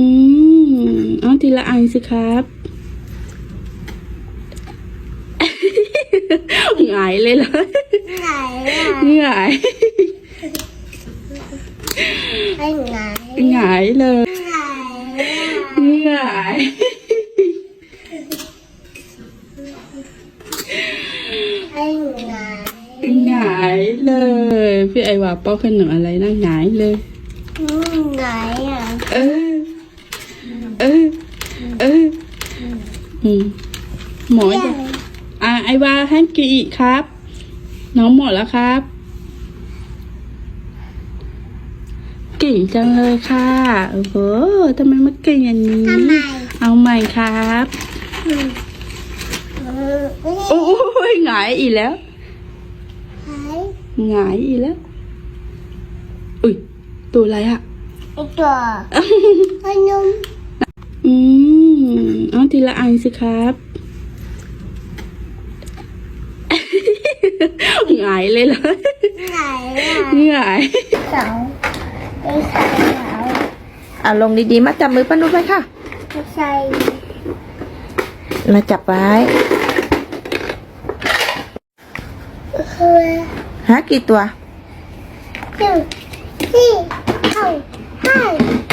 อืมเอาทีละอันสิครับหงายเลยเหรอไหนอะหงายให้ไหนหงายเลยไหนอะหงายให้ไหนหงายเลย พี่ไอว่าเป้าขนมอะไรนะหงายเลยอืมไหนอะเออ เออ เออ อืม หมอจะอ่า ไอวาให้กี่อีกครับ น้องหมดแล้วครับ เก่งจังเลยค่ะ โอ้โหทำไมมาเก่งอย่างนี้ ทำไม เอาใหม่ครับอืมอืมเอ้ยโอ้ยหงายอีกแล้วไหนหงายอีกแล้ว อุ้ย ตัวอะไรอะไอ้ตัว ขนมอืมเอา ทีละอันสิครับหงายเลยเหรอไหนอะหงายสองไอ้ใส่สาวอะลงดีๆ มาจับมือป้านุชไว้ค่ะไอ้ใส่มาจับไว้คือหากี่ตัวหนึ่งสี่เอาห้า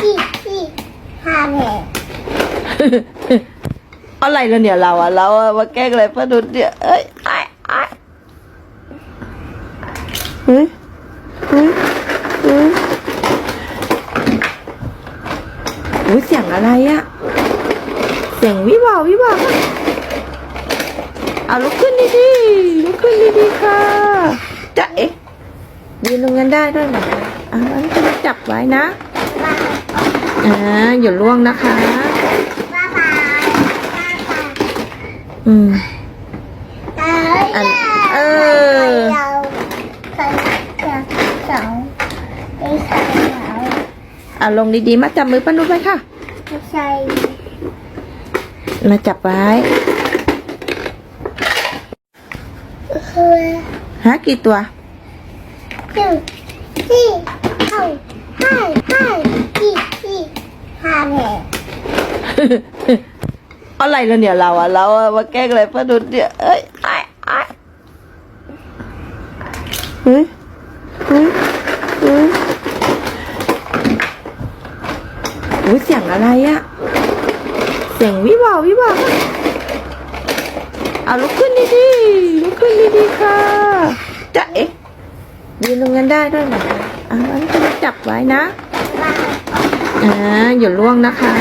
สี่สี่ห้าแผล อะไรแล้วเนี่ยเราอะเราอะมาแกล้งอะไรป้านุชเนี่ยเอ้ยไอ้ไอ้เฮ้ยเฮ้ยเฮ้ยโอ้ยเสียงอะไรอะเสียงวิวาวิวาเอาลุกขึ้นดีๆลุกขึ้นดีๆค่ะจะเอ๊ะยืนตรงนั้นได้ด้วยเหรอคะอะงั้นก็จับไว้นะอ่าอย่าล่วงนะคะ บ้าบ้าบ้าบ้า อืมเอ้ยอันเออเราใส่จะสองไอ้ใส่สาวอะลงดีๆ มาจับมือป้านุชไว้ค่ะไอ้ใส่มาจับไว้คือหากี่ตัวหนึ่งสี่เอาห้าห้าสี่สี่ห้าแผล อะไรแล้วเนี่ยเราอะเราอะมาแกล้งอะไรป้านุชเนี่ยเอ้ยไอ้ไอ้เฮ้ยเฮ้ยเฮ้ยโอ้ยเสียงอะไรอะเสียงวิวาวิวาเอาลุกขึ้นดีๆลุกขึ้นดีๆค่ะจะเอ๊ะยืนตรงนั้นได้ด้วยเหรอคะอะจับไว้นะอ่าอย่าล่วงนะคะ